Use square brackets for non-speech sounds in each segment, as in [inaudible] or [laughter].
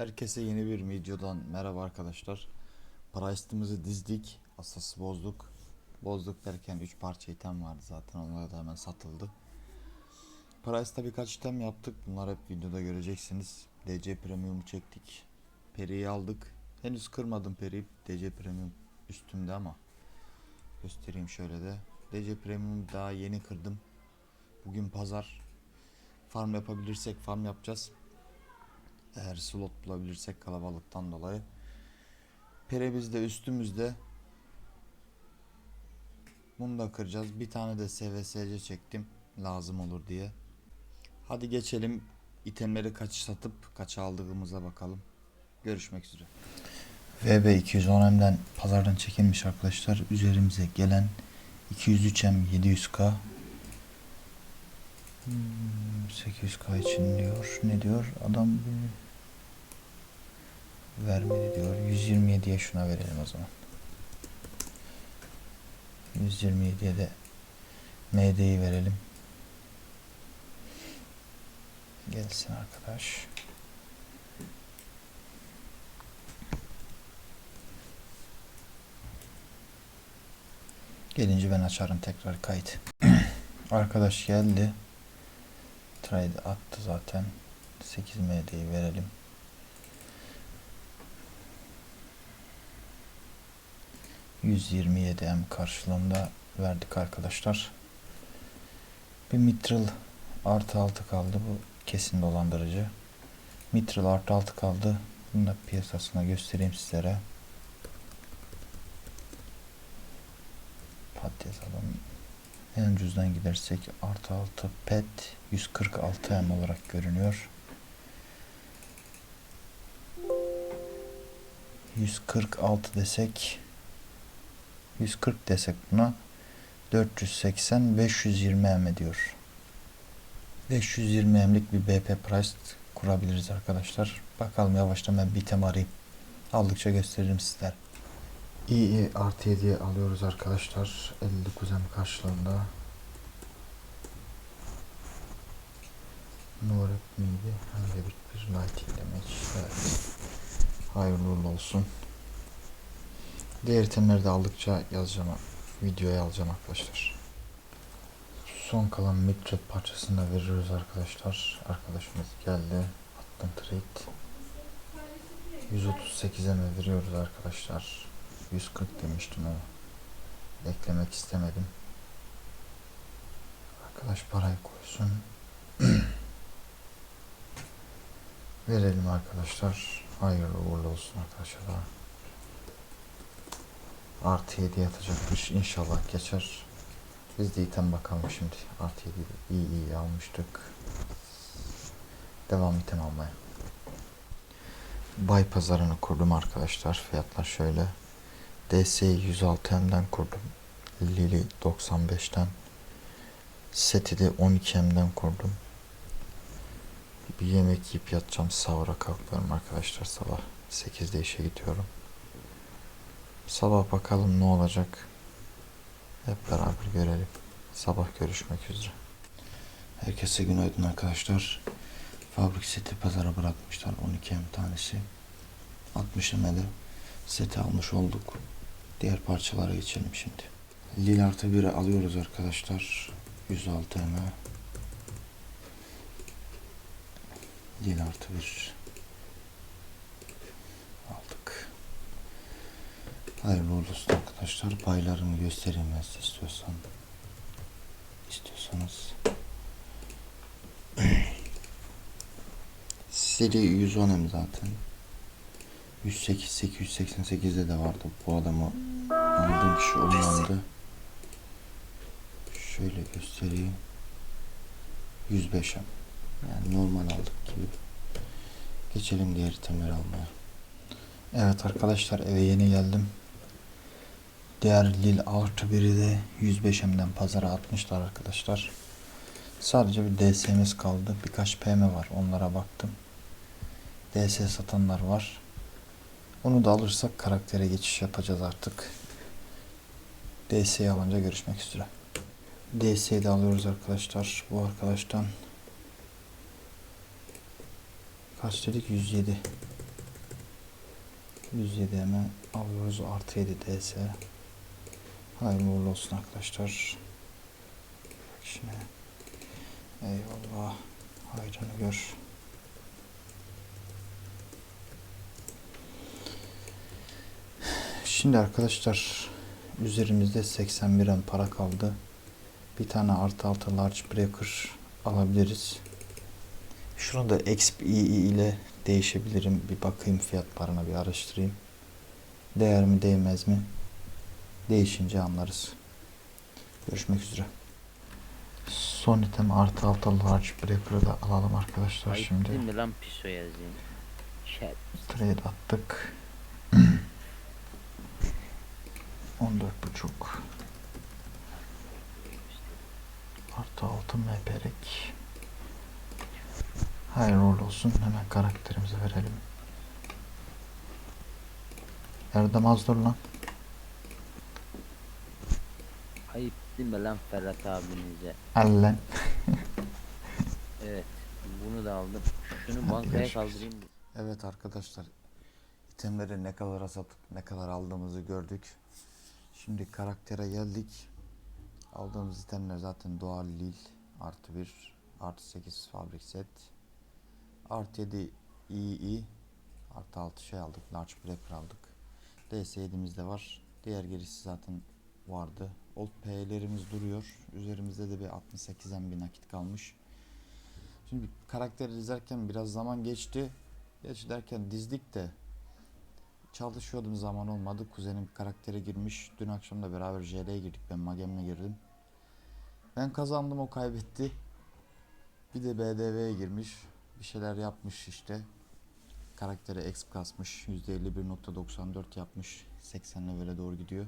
Herkese yeni bir videodan merhaba arkadaşlar. Price'ımızı dizdik. Asası bozduk. Bozduk derken 3 parça item vardı zaten. Onlar da hemen satıldı. Price'ta birkaç item yaptık. Bunlar hep videoda göreceksiniz. DC Premium çektik. Peri'yi aldık. Henüz kırmadım Peri'yi. DC Premium üstümde ama. Göstereyim şöyle de. DC Premium daha yeni kırdım. Bugün pazar. Farm yapabilirsek farm yapacağız. Eğer slot bulabilirsek kalabalıktan dolayı. Pere bizde üstümüzde. Bunu da kıracağız. Bir tane de SVSC çektim. Lazım olur diye. Hadi geçelim. itemleri kaç satıp kaç aldığımıza bakalım. Görüşmek üzere. VB 210M'den pazardan çekilmiş arkadaşlar. Üzerimize gelen 203M 700K Hmm, 800k için diyor. Ne diyor? Adam vermedi diyor. 127'ye şuna verelim o zaman. 127'ye de MD'yi verelim. Gelsin arkadaş. Gelince ben açarım tekrar kayıt. [clears throat] arkadaş geldi. Trade attı zaten. 8 MD'yi verelim. ...127 M karşılığında verdik arkadaşlar. Bir mitral artı 6 kaldı. Bu kesin dolandırıcı. Mitral artı 6 kaldı. Bunu da piyasasına göstereyim sizlere. Pat yazalım. En ucuzdan gidersek artı 6 pet 146 M olarak görünüyor. 146 desek 140 desek buna 480 520 M ediyor. 520 M'lik bir BP price kurabiliriz arkadaşlar. Bakalım yavaştan ben bir tem arayayım. Aldıkça gösteririm sizler. İyi artı 7 alıyoruz arkadaşlar. 59 M karşılığında. Nurep miydi? Hangi bir, bir lighting damage. Evet. Hayırlı uğurlu olsun. Diğer itemleri de aldıkça yazacağım. Videoya alacağım arkadaşlar. Son kalan midrep parçasını da veriyoruz arkadaşlar. Arkadaşımız geldi. Attım trade. 138'e mi veriyoruz arkadaşlar? 140 demiştim ama eklemek istemedim. Arkadaş parayı koysun. [clears throat] Verelim arkadaşlar. Hayırlı uğurlu olsun arkadaşlar. Artı 7 yatacakmış. İnşallah geçer. Biz de item bakalım şimdi. Artı 7 iyi iyi almıştık. Devam item almaya. Bay pazarını kurdum arkadaşlar. Fiyatlar şöyle. DS 106M'den kurdum. Lili 95'ten. Seti de 12M'den kurdum. Bir yemek yiyip yatacağım. Sahura kalkıyorum arkadaşlar sabah. 8'de işe gidiyorum. Sabah bakalım ne olacak. Hep beraber görelim. Sabah görüşmek üzere. Herkese günaydın arkadaşlar. Fabrik seti pazara bırakmışlar 12 M tanesi. 60 ML seti almış olduk. Diğer parçalara geçelim şimdi. Lil artı 1'i alıyoruz arkadaşlar. 106 M. Lil artı 1 aldık. Hayırlı olsun arkadaşlar. Paylarını göstereyim ben size istiyorsan. İstiyorsanız. [clears throat] Seri 110 M zaten. 108 888'de de vardı. Bu adamı aldığım kişi onlandı. Şöyle göstereyim. 105 M. Yani normal aldık gibi. Geçelim diğer itemleri almaya. Evet arkadaşlar eve yeni geldim. Diğer Lil artı biri de 105M'den pazara atmışlar arkadaşlar. Sadece bir DS'miz kaldı. Birkaç PM var. Onlara baktım. DS satanlar var. Onu da alırsak karaktere geçiş yapacağız artık. DS'yi alınca görüşmek üzere. DS'yi de alıyoruz arkadaşlar. Bu arkadaştan kaç dedik? 107. 107 hemen alıyoruz artı 7 DS. Hayırlı uğurlu olsun arkadaşlar. Bak Şimdi eyvallah hayrını gör. Şimdi arkadaşlar üzerimizde 81 M para kaldı. Bir tane artı altı large breaker alabiliriz. Şunu da XP ile değişebilirim. Bir bakayım fiyatlarına bir araştırayım. Değer mi değmez mi? Değişince anlarız. Görüşmek üzere. Son item artı altı large breaker'ı da alalım arkadaşlar Ayıp şimdi. değil mi lan piso yazayım? Trade attık. Buçuk. Artı altı meperek. Hayırlı uğurlu olsun. Hemen karakterimizi verelim. Erdem az dur lan. ayıp değil mi lan Ferhat abinize? Ellen. [laughs] Evet. Bunu da aldım. Şunu Hadi bankaya görüşürüz. kaldırayım. Evet arkadaşlar. itemleri ne kadar satıp ne kadar aldığımızı gördük. Şimdi karaktere geldik. Aldığımız itemler zaten doğal lil artı 1 artı 8 fabrik set. Artı 7 iyi artı 6 şey aldık large breaker aldık. DS7'miz de var. Diğer gerisi zaten vardı. Old P'lerimiz duruyor. Üzerimizde de bir 68'en bir nakit kalmış. Şimdi karakteri dizerken biraz zaman geçti. Geç derken dizdik de çalışıyordum zaman olmadı kuzenim karaktere girmiş dün akşam da beraber JL'ye girdik ben Magem'le girdim ben kazandım o kaybetti. Bir de BDV'ye girmiş. Bir şeyler yapmış işte. Karaktere exp kasmış. %51.94 yapmış. 80 levele doğru gidiyor.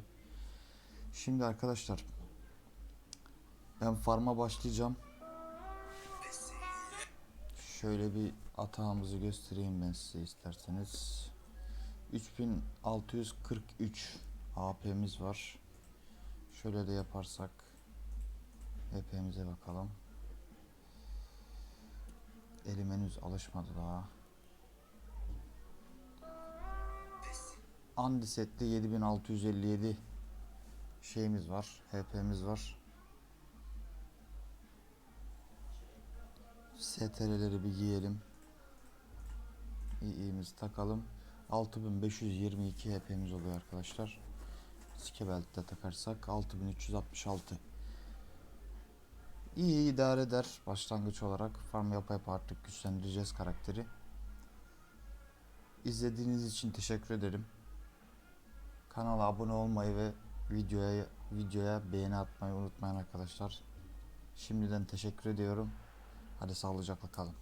Şimdi arkadaşlar ben farma başlayacağım. Şöyle bir atağımızı göstereyim ben size isterseniz. 3643 AP'miz var. Şöyle de yaparsak EP'mize bakalım. Elim henüz alışmadı daha. Andiset'te 7657 şeyimiz var. HP'miz var. STR'leri bir giyelim. İyimizi takalım. 6522 HP'miz oluyor arkadaşlar. Skebelt'te takarsak 6366. İyi idare eder başlangıç olarak. Farm yapa yapa artık güçlendireceğiz karakteri. İzlediğiniz için teşekkür ederim. Kanala abone olmayı ve videoya videoya beğeni atmayı unutmayın arkadaşlar. Şimdiden teşekkür ediyorum. Hadi sağlıcakla kalın.